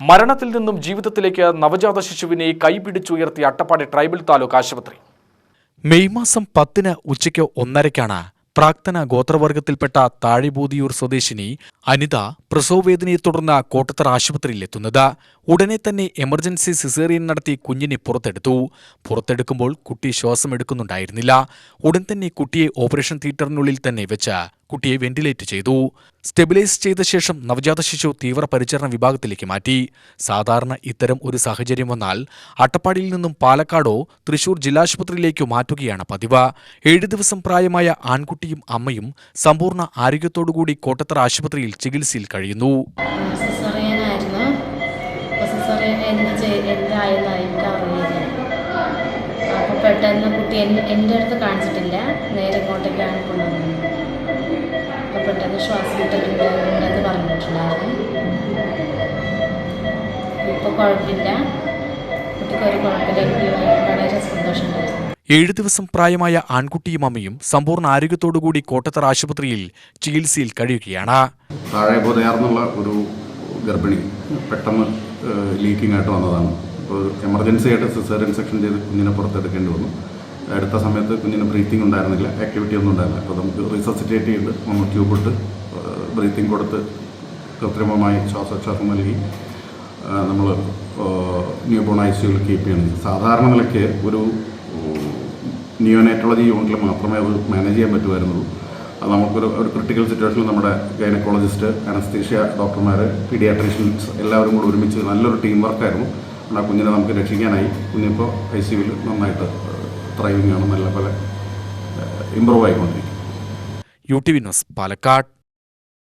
മരണത്തിൽ നിന്നും ജീവിതത്തിലേക്ക് നവജാത ശിശുവിനെ കൈപിടിച്ചുയർത്തിയ അട്ടപ്പാടി ട്രൈബൽ താലൂക്ക് ആശുപത്രി. മെയ് മാസം പത്തിന് ഉച്ചയ്ക്ക് ഒന്നരയ്ക്കാണ് പ്രാക്തന ഗോത്രവർഗത്തിൽപ്പെട്ട താഴിബൂതിയൂർ സ്വദേശിനി അനിത പ്രസവവേദനയെ തുടർന്ന് കോട്ടത്തറ ആശുപത്രിയിലെത്തുന്നത് ഉടനെ തന്നെ എമർജൻസി സിസേറിയൻ നടത്തി കുഞ്ഞിനെ പുറത്തെടുത്തു. പുറത്തെടുക്കുമ്പോൾ കുട്ടി ശ്വാസമെടുക്കുന്നുണ്ടായിരുന്നില്ല. ഉടൻ തന്നെ കുട്ടിയെ ഓപ്പറേഷൻ തിയേറ്ററിനുള്ളിൽ തന്നെ വെച്ച് കുട്ടിയെ വെന്റിലേറ്റ് ചെയ്തു. സ്റ്റെബിലൈസ് ചെയ്ത ശേഷം നവജാത ശിശു തീവ്രപരിചരണ വിഭാഗത്തിലേക്ക് മാറ്റി. സാധാരണ ഇത്തരം ഒരു സാഹചര്യം വന്നാൽ അട്ടപ്പാടിയിൽ നിന്നും പാലക്കാടോ തൃശൂർ ജില്ലാശുപത്രിയിലേക്കോ മാറ്റുകയാണ് പതിവ്. ഏഴ് ദിവസം പ്രായമായ ആൺകുട്ടിയും അമ്മയും സമ്പൂർണ ആരോഗ്യത്തോടുകൂടി കോട്ടത്തറ ആശുപത്രിയിൽ ചികിത്സയിൽ കഴിയുന്നു. പെട്ടെന്ന് കുട്ടി എന്റെ അടുത്ത് കാണിച്ചിട്ടില്ല. നേരെ ഇങ്ങോട്ടേക്കാണ് കൊണ്ടുവന്നത്. പെട്ടെന്ന് ശ്വാസം കിട്ടുന്നുണ്ട് എന്ന് പറഞ്ഞിട്ടുണ്ടായിരുന്നു. ഇപ്പോൾ കുഴപ്പമില്ല. കുട്ടിക്ക് ഒരു കുഴപ്പമില്ല. വളരെ സന്തോഷമുണ്ടായിരുന്നു ഏഴു ദിവസം പ്രായമായ ആൺകുട്ടിയും അമ്മയും സമ്പൂർണ ആരോഗ്യത്തോടുകൂടി കോട്ടത്തറ ആശുപത്രിയിൽ ചികിത്സയിൽ കഴിയുകയാണ്. താഴെ പൊതയാർന്നുള്ള ഒരു ഗർഭിണി പെട്ടെന്ന് ലീക്കിംഗ് ആയിട്ട് വന്നതാണ്. അപ്പോൾ എമർജൻസി ആയിട്ട് സിസേറിയൻ സെക്ഷൻ ചെയ്ത് കുഞ്ഞിനെ പുറത്തെടുക്കേണ്ടി വന്നു. അടുത്ത സമയത്ത് കുഞ്ഞിന് ബ്രീത്തിങ് ഉണ്ടായിരുന്നില്ല. ആക്ടിവിറ്റി ഒന്നും ഉണ്ടായിരുന്നില്ല. അപ്പോൾ നമുക്ക് റിസസിറ്റേറ്റ് ചെയ്ത് നമ്മൾ ട്യൂബ് ഇട്ട് ബ്രീത്തിങ് കൊടുത്ത് കൃത്രിമമായി ശ്വാസോച്ഛ്വാസം നൽകി. നമ്മൾ ന്യൂ ബോൺ ഐ സിയുകൾ കീപ്പ് ചെയ്യുന്നത് സാധാരണ നിലയ്ക്ക് ഒരു നിയോനേറ്റോളജി യൂണിറ്റിൽ മാത്രമേ അത് മാനേജ് ചെയ്യാൻ പറ്റുമായിരുന്നുള്ളൂ. അത് നമുക്കൊരു ഒരു ക്രിട്ടിക്കൽ സിറ്റുവേഷനിൽ നമ്മുടെ ഗൈനക്കോളജിസ്റ്റ് അനസ്തീഷ്യ ഡോക്ടർമാർ പീഡിയാട്രീഷ്യൻസ് എല്ലാവരും കൂടെ ഒരുമിച്ച് നല്ലൊരു ടീം വർക്കായിരുന്നു ആ കുഞ്ഞിനെ നമുക്ക് രക്ഷിക്കാനായി. കുഞ്ഞിപ്പോൾ ഐ സി യുവിൽ നന്നായിട്ട് ത്രൈവിംഗ് ആണ് നല്ല പോലെ improve ആയിക്കൊണ്ടിരിക്കും. U T V news Palakkad.